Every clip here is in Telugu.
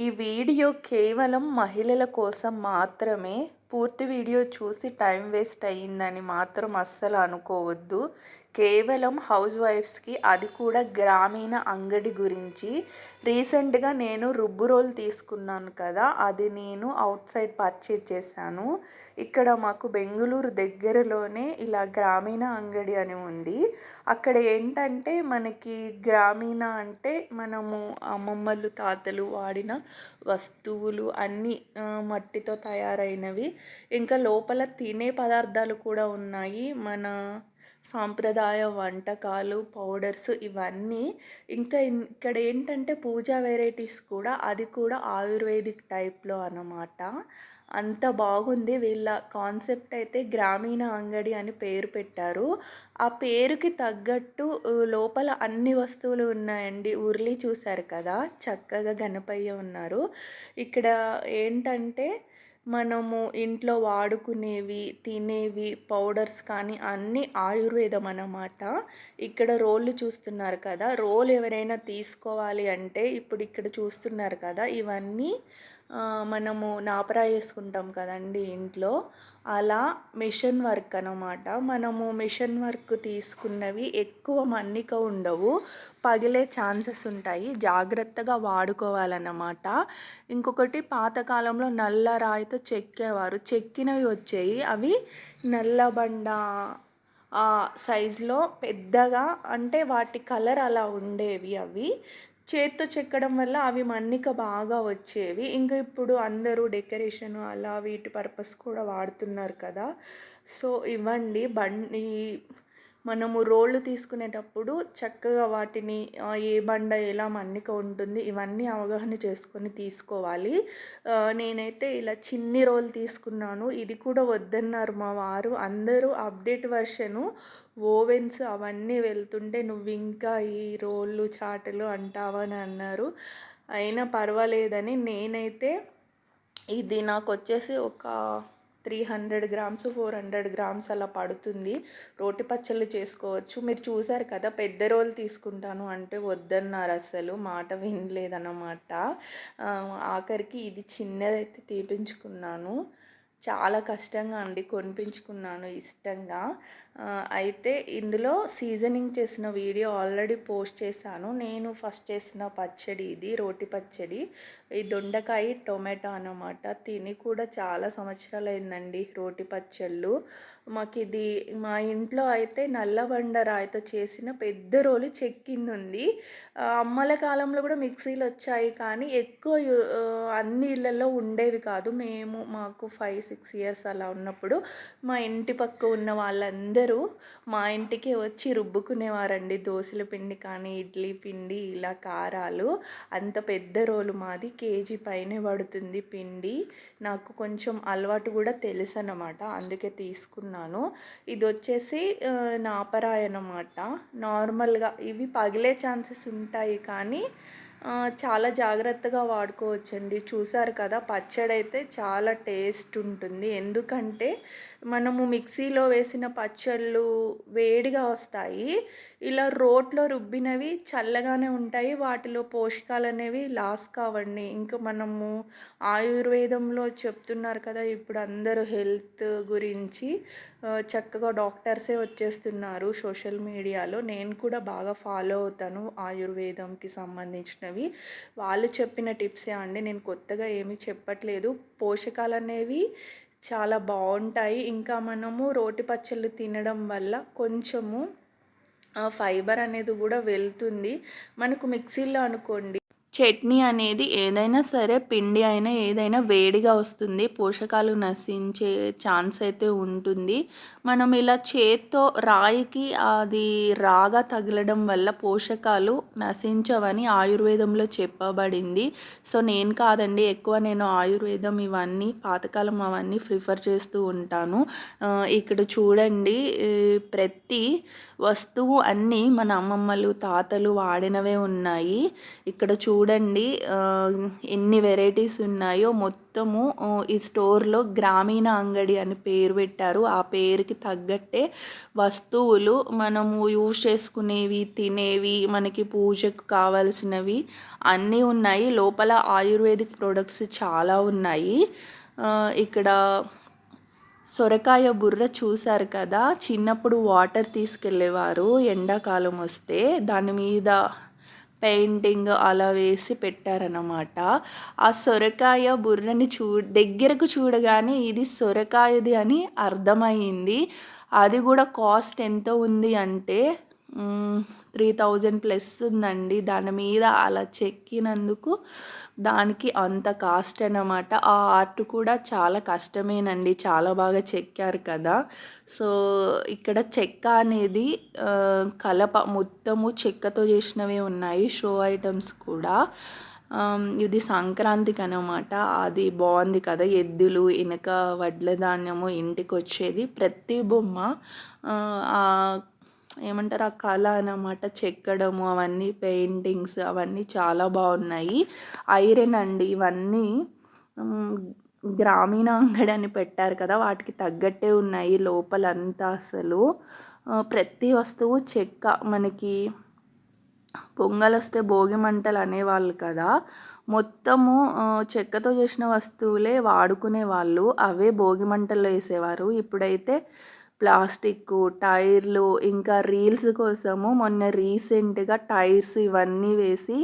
ఈ వీడియో కేవలం మహిళల కోసం మాత్రమే పూర్తి వీడియో చూసి టైం వేస్ట్ అయ్యిందని మాత్రం అస్సలు అనుకోవద్దు. కేవలం హౌస్ వైఫ్స్కి అది కూడా గ్రామీణ అంగడి గురించి. రీసెంట్గా నేను రుబ్బు రోల్ తీసుకున్నాను కదా అది నేను అవుట్ సైడ్ పర్చేజ్ చేశాను. ఇక్కడ మాకు బెంగళూరు దగ్గరలోనే ఇలా గ్రామీణ అంగడి అని ఉంది. అక్కడ ఏంటంటే మనకి గ్రామీణ అంటే మనము అమ్మమ్మలు తాతలు వాడిన వస్తువులు అన్నీ మట్టితో తయారైనవి. ఇంకా లోపల తినే పదార్థాలు కూడా ఉన్నాయి. మన సాంప్రదాయ వంటకాలు పౌడర్స్ ఇవన్నీ. ఇంకా ఇక్కడ ఏంటంటే పూజా వెరైటీస్ కూడా అది కూడా ఆయుర్వేదిక్ టైప్లో అన్నమాట. అంత బాగుంది. వీళ్ళ కాన్సెప్ట్ అయితే గ్రామీణ అంగడి అని పేరు పెట్టారు. ఆ పేరుకి తగ్గట్టు లోపల అన్ని వస్తువులు ఉన్నాయండి. ఉర్లి చూశారు కదా? చక్కగా గణపయ్య ఉన్నారు. ఇక్కడ ఏంటంటే మనము ఇంట్లో వాడుకునేవి తినేవి పౌడర్స్ కానీ అన్నీ ఆయుర్వేదం అన్నమాట. ఇక్కడ రోళ్ళు చూస్తున్నారు కదా రోల్ ఎవరైనా తీసుకోవాలి అంటే ఇప్పుడు ఇక్కడ చూస్తున్నారు కదా ఇవన్నీ మనము నాపరా వేసుకుంటాం కదండి ఇంట్లో. అలా మిషన్ వర్క్ అనమాట మనము మిషన్ వర్క్ తీసుకున్నవి ఎక్కువ మన్నిక ఉండవు. పగిలే ఛాన్సెస్ ఉంటాయి. జాగ్రత్తగా వాడుకోవాలన్నమాట. ఇంకొకటి పాతకాలంలో నల్ల రాయితో చెక్కేవారు. చెక్కినవి వచ్చాయి. అవి నల్లబండ సైజులో పెద్దగా అంటే వాటి కలర్ అలా ఉండేవి అవి. చేత్తో చెక్కడం వల్ల అవి మన్నిక బాగా వచ్చేవి. ఇంకా ఇప్పుడు అందరూ డెకరేషన్ అలా వీటి పర్పస్ కూడా వాడుతున్నారు కదా. సో ఇవ్వండి. బండి మనము రోళ్ళు తీసుకునేటప్పుడు చక్కగా వాటిని ఏ బండ ఎలా మన్నిక ఉంటుంది ఇవన్నీ అవగాహన చేసుకొని తీసుకోవాలి. నేనైతే ఇలా చిన్ని రోల్ తీసుకున్నాను. ఇది కూడా వద్దన్నారు మా వారు. అందరూ అప్డేట్ వర్షను ఓవెన్స్ అవన్నీ వెళ్తుంటే నువ్వు ఇంకా ఈ రోళ్ళు చాటలు అంటావని అన్నారు. అయినా పర్వాలేదని నేనైతే ఇది నాకు వచ్చేసి ఒక three hundred grams four hundred grams అలా పడుతుంది. రోటి పచ్చళ్ళు చేసుకోవచ్చు. మీరు చూసారు కదా పెద్ద రోలు తీసుకుంటాను అంటే వద్దన్నారు అసలు మాట వినలేదన్నమాట. ఆఖరికి ఇది చిన్నదైతే తీపించుకున్నాను. చాలా కష్టంగా అండి కొనిపించుకున్నాను ఇష్టంగా. అయితే ఇందులో సీజనింగ్ చేసిన వీడియో ఆల్రెడీ పోస్ట్ చేశాను. నేను ఫస్ట్ చేసిన పచ్చడి ఇది రోటి పచ్చడి. ఈ దొండకాయ టొమాటో అన్నమాట. తిని కూడా చాలా సంవత్సరాలు అయిందండి రోటి పచ్చళ్ళు. మాకు ఇది మా ఇంట్లో అయితే నల్లబండ రాయితో చేసిన పెద్ద రోలు చెక్కింది ఉంది అమ్మల కాలంలో కూడా మిక్సీలు వచ్చాయి కానీ ఎక్కువ అన్ని ఇళ్ళల్లో ఉండేవి కాదు. మేము మాకు ఫైవ్ సిక్స్ ఇయర్స్ అలా ఉన్నప్పుడు మా ఇంటి పక్క ఉన్న వాళ్ళందరూ మా ఇంటికి వచ్చి రుబ్బుకునేవారండి. దోశల పిండి కానీ ఇడ్లీ పిండి ఇలా కారాలు. అంత పెద్ద రోలు మాది. కేజీ పైనే పడుతుంది పిండి. నాకు కొంచెం అలవాటు కూడా తెలుసు అన్నమాట అందుకే తీసుకున్నాను. ఇది వచ్చేసి నాపరాయనమాట. అన్నమాట నార్మల్గా ఇవి పగిలే ఛాన్సెస్ ఉంటాయి కానీ చాలా జాగ్రత్తగా వాడుకోవచ్చండి. చూసారు కదా పచ్చడి అయితే చాలా టేస్ట్ ఉంటుంది. ఎందుకంటే మనము మిక్సీలో వేసిన పచ్చళ్ళు వేడిగా వస్తాయి. ఇలా రోట్లో రుబ్బినవి చల్లగానే ఉంటాయి. వాటిలో పోషకాలు అనేవి లాస్ కావండి. ఇంకా మనము ఆయుర్వేదంలో చెప్తున్నారు కదా ఇప్పుడు అందరూ హెల్త్ గురించి చక్కగా డాక్టర్సే వచ్చేస్తున్నారు సోషల్ మీడియాలో. నేను కూడా బాగా ఫాలో అవుతాను ఆయుర్వేదంకి సంబంధించినవి వాళ్ళు చెప్పిన టిప్సే అండి. నేను కొత్తగా ఏమీ చెప్పట్లేదు. పోషకాలు అనేవి చాలా బాగుంటాయి. ఇంకా మనము రోటి పచ్చళ్ళు తినడం వల్ల కొంచెము ఫైబర్ అనేది కూడా వెళ్తుంది. మనకు మిక్సీలో అనుకోండి చట్నీ అనేది ఏదైనా సరే పిండి అయినా ఏదైనా వేడిగా వస్తుంది పోషకాలు నశించే ఛాన్స్ అయితే ఉంటుంది. మనం ఇలా చేత్తో రాయికి అది రాగా తగలడం వల్ల పోషకాలు నశించవని ఆయుర్వేదంలో చెప్పబడింది. సో నేను కాదండి ఎక్కువ నేను ఆయుర్వేదం ఇవన్నీ పాతకాలం అవన్నీ ప్రిఫర్ చేస్తూ ఉంటాను. ఇక్కడ చూడండి ప్రతి వస్తువు అన్నీ మన అమ్మమ్మలు తాతలు వాడినవే ఉన్నాయి. ఇక్కడ చూ చూడండి ఎన్ని వెరైటీస్ ఉన్నాయో. మొత్తము ఈ స్టోర్లో గ్రామీణ అంగడి అని పేరు పెట్టారు. ఆ పేరుకి తగ్గట్టే వస్తువులు మనము యూజ్ చేసుకునేవి తినేవి మనకి పూజకు కావాల్సినవి అన్నీ ఉన్నాయి. లోపల ఆయుర్వేదిక్ ప్రొడక్ట్స్ చాలా ఉన్నాయి. ఇక్కడ సొరకాయ బుర్ర చూశారు కదా. చిన్నప్పుడు వాటర్ తీసుకెళ్ళేవారు ఎండాకాలం వస్తే. దాని మీద పెయింటింగ్ అలా వేసి పెట్టారన్నమాట. ఆ సొరకాయ బుర్రని చూ దగ్గరకు చూడగానే ఇది సొరకాయది అని అర్థమైంది అది కూడా కాస్ట్ ఎంత ఉంది అంటే త్రీ థౌజండ్ ప్లస్ ఉందండి. దాని మీద అలా చెక్కినందుకు దానికి అంత కాస్ట్ అనమాట ఆ ఆర్ట్ కూడా చాలా కష్టమేనండి. చాలా బాగా చెక్కారు కదా. సో ఇక్కడ చెక్క అనేది కలప మొత్తము చెక్కతో చేసినవే ఉన్నాయి. షో ఐటమ్స్ కూడా. ఇది సంక్రాంతికి అనమాట అది బాగుంది కదా. ఎద్దులు వెనక వడ్ల ధాన్యము ఇంటికి వచ్చేది ప్రతి బొమ్మ ఏమంటారు? ఆ కళ అన్నమాట చెక్కడము అవన్నీ పెయింటింగ్స్ అవన్నీ చాలా బాగున్నాయి. ఐరన్ అండి ఇవన్నీ గ్రామీణ అంగడి అని పెట్టారు కదా వాటికి తగ్గట్టే ఉన్నాయి లోపలంతా అసలు. ప్రతి వస్తువు చెక్క మనకి పొంగల్ వస్తే భోగి మంటలు అనేవాళ్ళు కదా మొత్తము చెక్కతో చేసిన వస్తువులే వాడుకునే వాళ్ళు అవే భోగి మంటల్లో వేసేవారు. ఇప్పుడైతే ప్లాస్టిక్ టైర్లు ఇంకా రీల్స్ కోసము మొన్న రీసెంట్గా టైర్స్ ఇవన్నీ వేసి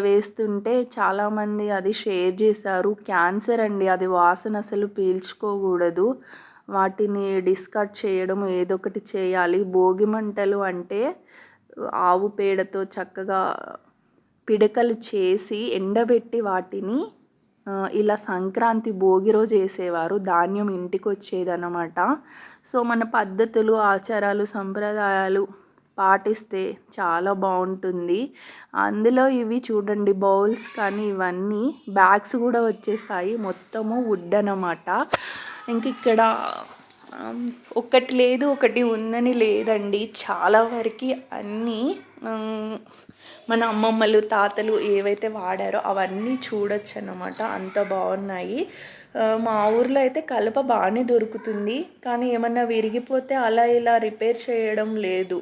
వేస్తుంటే చాలామంది అది షేర్ చేశారు. క్యాన్సర్ అండి అది వాసన అసలు పీల్చుకోకూడదు. వాటిని డిస్కార్డ్ చేయడం ఏదో ఒకటి చేయాలి. భోగి మంటలు అంటే ఆవు పేడతో చక్కగా పిడకలు చేసి ఎండబెట్టి వాటిని ఇలా సంక్రాంతి భోగి రోజు వేసేవారు ధాన్యం ఇంటికి వచ్చేదన్నమాట సో మన పద్ధతులు ఆచారాలు సంప్రదాయాలు పాటిస్తే చాలా బాగుంటుంది. అందులో ఇవి చూడండి బౌల్స్ కానీ ఇవన్నీ బ్యాగ్స్ కూడా వచ్చేసాయి. మొత్తము వుడ్ అనమాట ఇంక ఇక్కడ ఒకటి లేదు ఒకటి ఉందని లేదండి. చాలా వరకు అన్నీ మన అమ్మమ్మలు తాతలు ఏవైతే వాడారో అవన్నీ చూడొచ్చు అన్నమాట అంత బాగున్నాయి. మా ఊర్లో అయితే కలప బాగానే దొరుకుతుంది. కానీ ఏమన్నా విరిగిపోతే అలా ఇలా రిపేర్ చేయడం లేదు.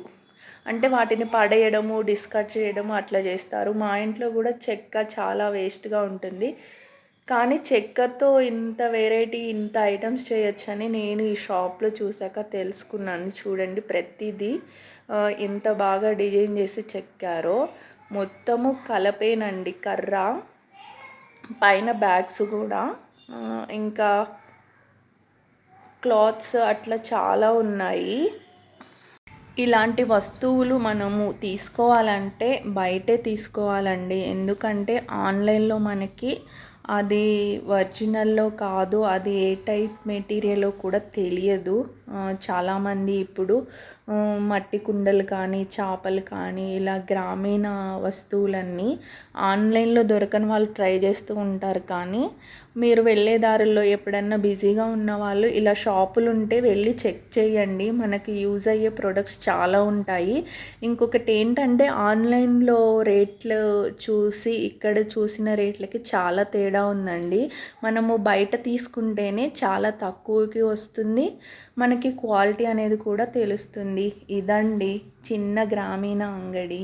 అంటే వాటిని పడేయడము డిస్కార్డ్ చేయడము అట్లా చేస్తారు. మా ఇంట్లో కూడా చెక్క చాలా వేస్ట్గా ఉంటుంది. కానీ చెక్కతో ఇంత వెరైటీ ఇంత ఐటమ్స్ చేయొచ్చని నేను ఈ షాప్లో చూసాక తెలుసుకున్నాను. చూడండి ప్రతిదీ ఇంత ఎంత బాగా డిజైన్ చేసి చెక్కారో. మొత్తము కలపేనండి కర్ర పైన బ్యాగ్స్ కూడా ఇంకా క్లాత్స్ అట్లా చాలా ఉన్నాయి. ఇలాంటి వస్తువులు మనము తీసుకోవాలంటే బయటే తీసుకోవాలండి. ఎందుకంటే ఆన్లైన్లో మనకి అది ఒరిజినల్లో కాదు అది ఏ టైప్ మెటీరియలో కూడా తెలియదు. చాలామంది ఇప్పుడు మట్టి కుండలు కానీ చేపలు కానీ ఇలా గ్రామీణ వస్తువులన్నీ ఆన్లైన్లో దొరకని వాళ్ళు ట్రై చేస్తూ ఉంటారు. కానీ మీరు వెళ్ళే దారుల్లో ఎప్పుడన్నా బిజీగా ఉన్న వాళ్ళు ఇలా షాపులు ఉంటే వెళ్ళి చెక్ చేయండి. మనకి యూజ్ అయ్యే ప్రొడక్ట్స్ చాలా ఉంటాయి. ఇంకొకటి ఏంటంటే ఆన్లైన్లో రేట్లు చూసి ఇక్కడ చూసిన రేట్లకి చాలా తేడా ఉందండి. మనము బయట తీసుకుంటేనే చాలా తక్కువకి వస్తుంది. మనకి క్వాలిటీ అనేది కూడా తెలుస్తుంది. ఇదండి చిన్న గ్రామీణ అంగడి.